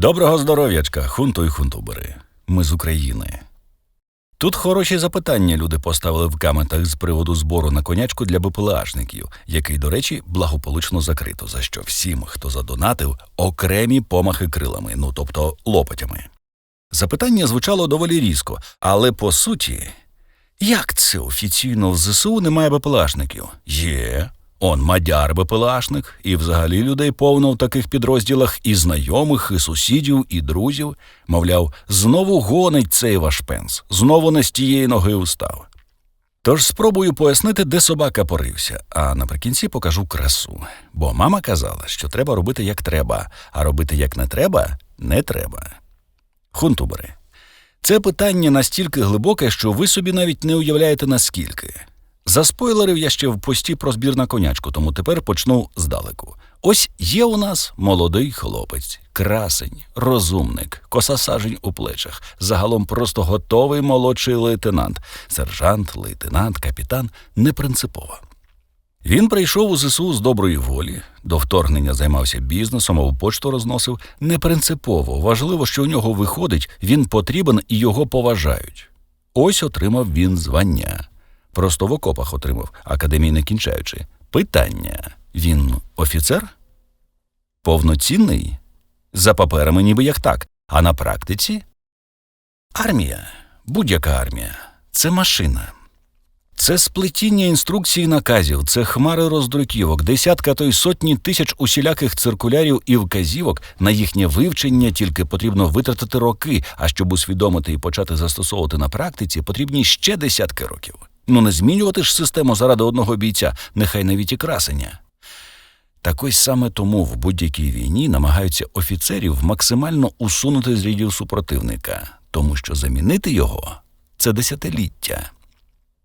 Доброго здоров'ячка, хунту і хунтубери. Ми з України. Тут хороші запитання люди поставили в коментах з приводу збору на конячку для БПЛАшників, який, до речі, благополучно закрито, за що всім, хто задонатив, окремі помахи крилами, ну тобто лопатями. Запитання звучало доволі різко, але по суті, як це офіційно в ЗСУ немає БПЛАшників? Є. Он мадяр БПЛАшник, і взагалі людей повно в таких підрозділах і знайомих, і сусідів, і друзів. Мовляв, знову гонить цей ваш пенс, знову не з тієї ноги устав. Тож спробую пояснити, де собака порився, а наприкінці покажу красу. Бо мама казала, що треба робити як треба, а робити як не треба не треба. Хунтубери. Це питання настільки глибоке, що ви собі навіть не уявляєте наскільки. Заспойлерив я ще в пості про збір на конячку, тому тепер почну здалеку. Ось є у нас молодий хлопець, красень, розумник, косасажень у плечах, загалом просто готовий молодший лейтенант, сержант, лейтенант, капітан не принципово. Він прийшов у ЗСУ з доброї волі, до вторгнення займався бізнесом, а у почту розносив. Не принципово, важливо, що у нього виходить, він потрібен і його поважають. Ось отримав він звання. Просто в окопах отримав, академії не кінчаючи. Питання: він офіцер? Повноцінний? За паперами ніби як так, а на практиці? Армія, будь-яка армія, це машина. Це сплетіння інструкцій і наказів, це хмари роздруківок, десятка то й сотні тисяч усіляких циркулярів і вказівок на їхнє вивчення тільки потрібно витратити роки, а щоб усвідомити і почати застосовувати на практиці, потрібні ще десятки років. Ну не змінювати ж систему заради одного бійця, нехай навіть і красення. Так ось саме тому в будь-якій війні намагаються офіцерів максимально усунути з рядів супротивника, тому що замінити його це десятиліття.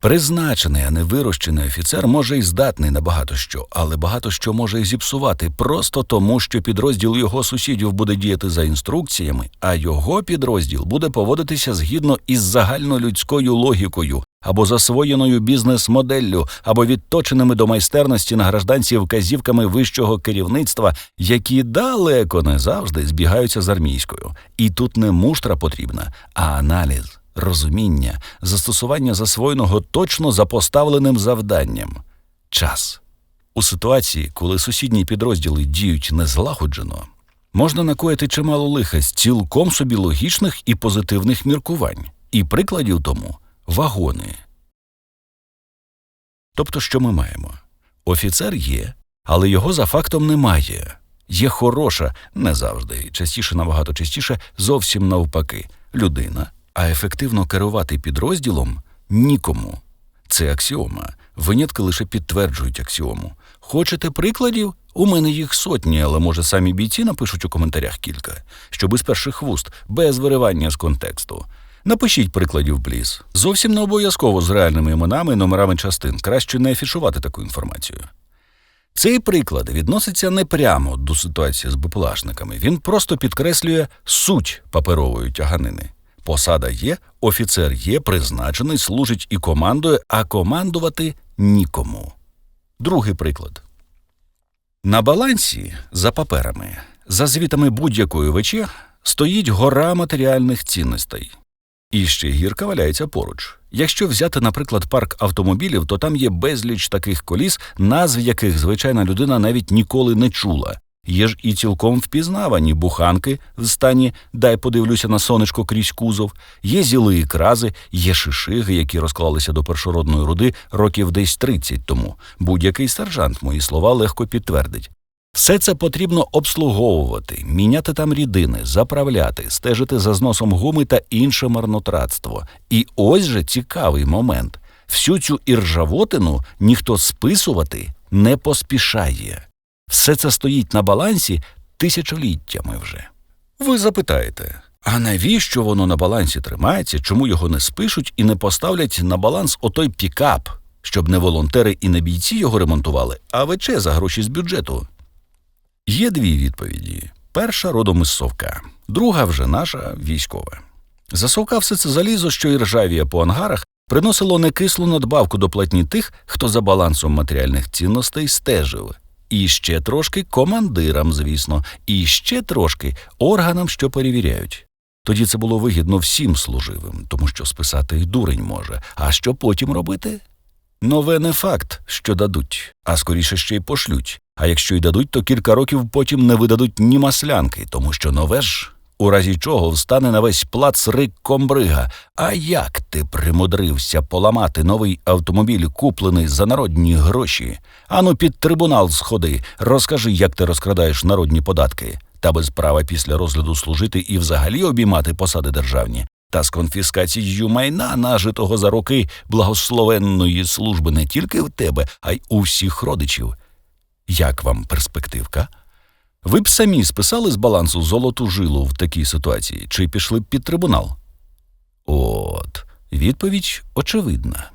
Призначений, а не вирощений офіцер може і здатний на багато що, але багато що може і зіпсувати просто тому, що підрозділ його сусідів буде діяти за інструкціями, а його підрозділ буде поводитися згідно із загальнолюдською логікою або засвоєною бізнес-моделлю, або відточеними до майстерності на гражданці вказівками вищого керівництва, які далеко не завжди збігаються з армійською. І тут не муштра потрібна, а аналіз розуміння, застосування засвоєного точно за поставленим завданням. Час. У ситуації, коли сусідні підрозділи діють незлагоджено, можна накоїти чимало лиха з цілком собі логічних і позитивних міркувань, і прикладів тому вагони. Тобто, що ми маємо? Офіцер є, але його за фактом немає. Є хороша, не завжди, частіше набагато частіше, зовсім навпаки, людина, а ефективно керувати підрозділом нікому. Це аксіома. Винятки лише підтверджують аксіому. Хочете прикладів? У мене їх сотні, але може самі бійці напишуть у коментарях кілька, щоб із перших вуст, без виривання з контексту. Напишіть прикладів, пліз. Зовсім не обов'язково з реальними іменами і номерами частин. Краще не афішувати таку інформацію. Цей приклад відноситься не прямо до ситуації з БПЛАшниками. Він просто підкреслює суть паперової тяганини. Посада є, офіцер є, призначений, служить і командує, а командувати нікому. Другий приклад. На балансі за паперами, за звітами будь-якої ВЧ, стоїть гора матеріальних цінностей. І ще гірка валяється поруч. Якщо взяти, наприклад, парк автомобілів, то там є безліч таких коліс, назв яких звичайна людина навіть ніколи не чула. Є ж і цілком впізнавані буханки в стані дай подивлюся на сонечко крізь кузов, є зіли і крази, є шишиги, які розклалися до першородної руди років десь 30 тому. Будь-який сержант мої слова легко підтвердить. Все це потрібно обслуговувати, міняти там рідини, заправляти, стежити за зносом гуми та інше марнотратство. І ось же цікавий момент: всю цю іржавотину ніхто списувати не поспішає. Все це стоїть на балансі тисячоліттями вже. Ви запитаєте, а навіщо воно на балансі тримається, чому його не спишуть і не поставлять на баланс отой пікап, щоб не волонтери і не бійці його ремонтували, а ВЧ за гроші з бюджету? Є дві відповіді: перша родом із совка, друга вже наша військова. За совка все це залізо, що і ржавіє по ангарах, приносило некислу надбавку до платні тих, хто за балансом матеріальних цінностей стежив. і ще трошки командирам, звісно, і ще трошки органам, що перевіряють. Тоді це було вигідно всім служивим, тому що списати й дурень може. А що потім робити? Нове не факт, що дадуть, а скоріше ще й пошлють. А якщо й дадуть, то кілька років потім не видадуть ні маслянки, тому що нове ж, у разі чого встане на весь плац рик комбрига. А як ти примудрився поламати новий автомобіль, куплений за народні гроші? Ану під трибунал сходи, розкажи, як ти розкрадаєш народні податки, та без права після розгляду служити і взагалі обіймати посади державні. Та з конфіскацією майна, нажитого за роки благословенної служби не тільки в тебе, а й у всіх родичів. Як вам перспективка? Ви б самі списали з балансу золоту жилу в такій ситуації, чи пішли б під трибунал? От, відповідь очевидна.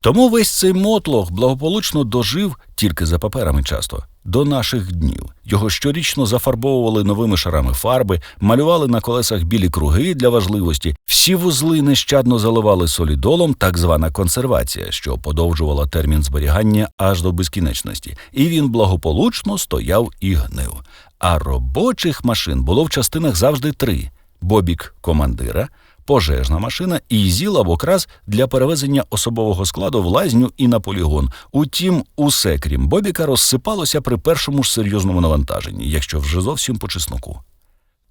Тому весь цей мотлох благополучно дожив тільки за паперами часто до наших днів. Його щорічно зафарбовували новими шарами фарби, малювали на колесах білі круги для важливості. Всі вузли нещадно заливали солідолом, так звана консервація, що подовжувала термін зберігання аж до безкінечності, і він благополучно стояв і гнив. А робочих машин було в частинах завжди три: бобік командира пожежна машина і зіл або крас для перевезення особового складу в лазню і на полігон. Утім, усе крім Бобіка розсипалося при першому ж серйозному навантаженні, якщо вже зовсім по чесноку.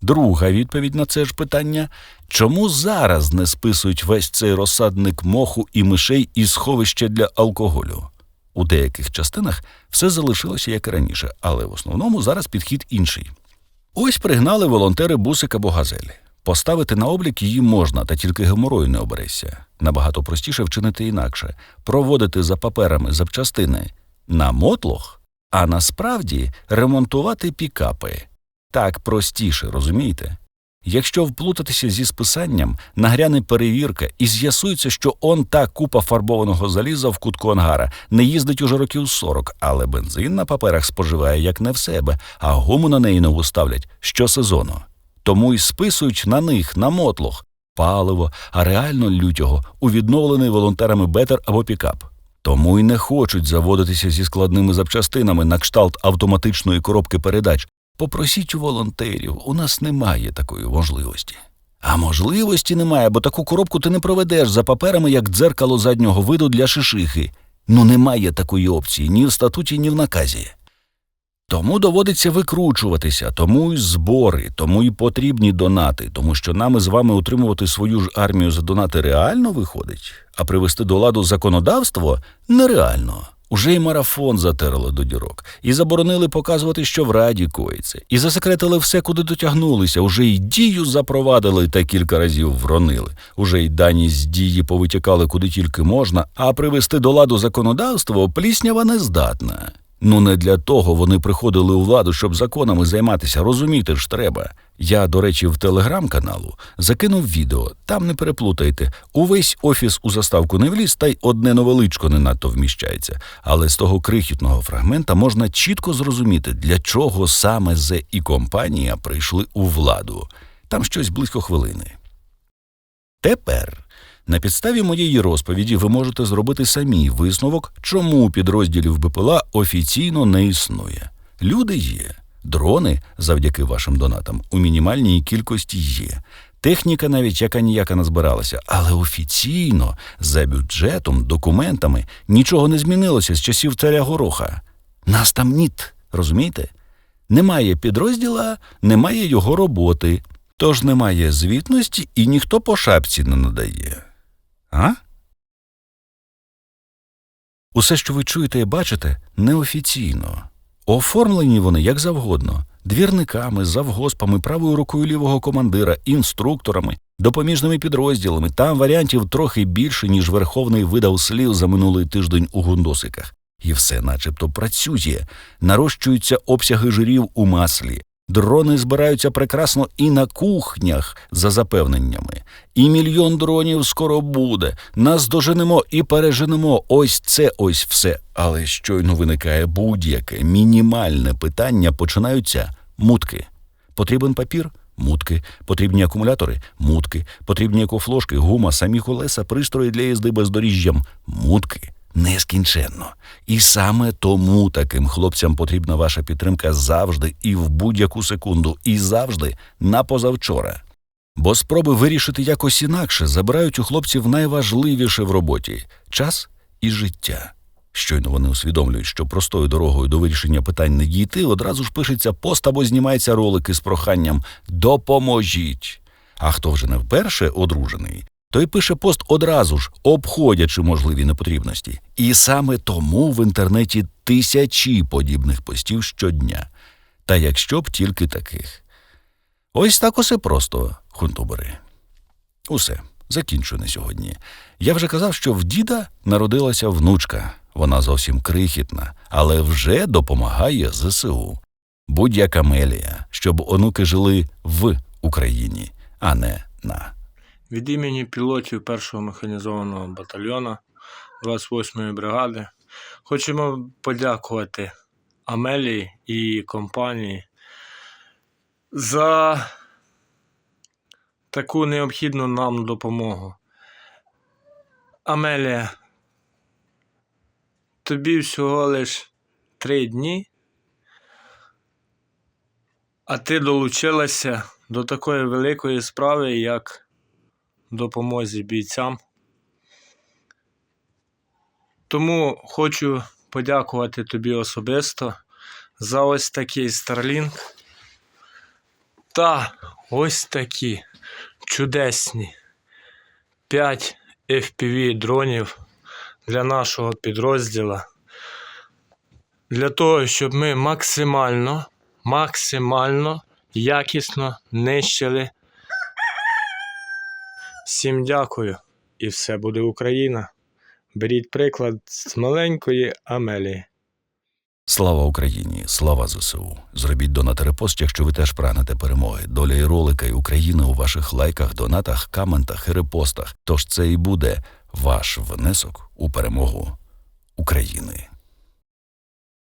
Друга відповідь на це ж питання чому зараз не списують весь цей розсадник моху і мишей із сховища для алкоголю? У деяких частинах все залишилося як і раніше, але в основному зараз підхід інший. Ось пригнали волонтери бусик або газелі. Поставити на облік її можна, та тільки геморою не оберешся. Набагато простіше вчинити інакше проводити за паперами запчастини на мотлох, а насправді ремонтувати пікапи. Так простіше, розумієте? Якщо вплутатися зі списанням, нагряне перевірка і з'ясується, що он та купа фарбованого заліза в кутку ангара не їздить уже років 40, але бензин на паперах споживає як не в себе, а гуму на неї нову ставлять щосезону тому й списують на них, на мотлох, паливо, а реально лютього у відновлений волонтерами бетер або пікап. Тому й не хочуть заводитися зі складними запчастинами на кшталт автоматичної коробки передач. Попросіть у волонтерів, у нас немає такої можливості. А можливості немає, бо таку коробку ти не проведеш за паперами, як дзеркало заднього виду для шишихи. Ну немає такої опції ні в статуті, ні в наказі. Тому доводиться викручуватися, тому й збори, тому й потрібні донати, тому що нами з вами утримувати свою ж армію за донати реально виходить, а привести до ладу законодавство нереально. Уже й марафон затерли до дірок, і заборонили показувати, що в раді коїться, і засекретили все, куди дотягнулися. Уже й дію запровадили та кілька разів вронили. Уже й дані з дії повитікали куди тільки можна, а привести до ладу законодавство пліснява не здатна. Ну не для того вони приходили у владу, щоб законами займатися. Розуміти ж треба. Я, до речі, в телеграм-каналу закинув відео. Там не переплутайте. Увесь офіс у заставку не вліз, та й одне новеличко не надто вміщається. Але з того крихітного фрагмента можна чітко зрозуміти, для чого саме Зе і компанія прийшли у владу. Там щось близько хвилини. Тепер. На підставі моєї розповіді ви можете зробити самі висновок, чому підрозділів БПЛА офіційно не існує. Люди є, дрони, завдяки вашим донатам, у мінімальній кількості є. Техніка навіть яка ніяка не збиралася, але офіційно, за бюджетом, документами нічого не змінилося з часів царя Гороха. Нас там ніт, розумієте? Немає підрозділа, немає його роботи, тож немає звітності і ніхто по шапці не надає. А? Усе, що ви чуєте і бачите, неофіційно. Оформлені вони як завгодно двірниками, завгоспами, правою рукою лівого командира, інструкторами, допоміжними підрозділами. Там варіантів трохи більше, ніж Верховний видав слів за минулий тиждень у гундосиках. І все начебто працює, нарощуються обсяги жирів у маслі, Дрони збираються прекрасно і на кухнях за запевненнями. І мільйон дронів скоро буде. Нас доженемо і переженемо. Ось це ось все. Але щойно виникає будь-яке мінімальне питання, починаються мутки. Потрібен папір? Мутки, потрібні акумулятори, мутки, потрібні екофлошки, гума, самі колеса, пристрої для їзди бездоріжжям, мутки. Нескінченно. І саме тому таким хлопцям потрібна ваша підтримка завжди і в будь-яку секунду, і завжди на позавчора. Бо спроби вирішити якось інакше забирають у хлопців найважливіше в роботі час і життя. Щойно вони усвідомлюють, що простою дорогою до вирішення питань не дійти, одразу ж пишеться пост або знімається ролики з проханням Допоможіть. А хто вже не вперше одружений, той пише пост одразу ж, обходячи можливі непотрібності. І саме тому в інтернеті тисячі подібних постів щодня. Та якщо б тільки таких. Ось так усе просто, хунтубери. Усе, закінчу на сьогодні. Я вже казав, що в діда народилася внучка. Вона зовсім крихітна, але вже допомагає ЗСУ. Будь-яка мелія, щоб онуки жили в Україні, а не на. Від імені пілотів 1-го механізованого батальйону 28-ї бригади хочемо подякувати Амелії і компанії за таку необхідну нам допомогу. Амелія, тобі всього лиш три дні, а ти долучилася до такої великої справи, як допомозі бійцям. Тому хочу подякувати тобі особисто за ось такий Starlink та ось такі чудесні 5 FPV дронів для нашого підрозділу. Для того, щоб ми максимально, максимально якісно нищили Всім дякую, і все буде Україна. Беріть приклад з маленької Амелії. Слава Україні, слава ЗСУ. Зробіть донат репост, якщо ви теж прагнете перемоги. Доля і ролика і України у ваших лайках, донатах, коментах і репостах. Тож це і буде ваш внесок у перемогу України.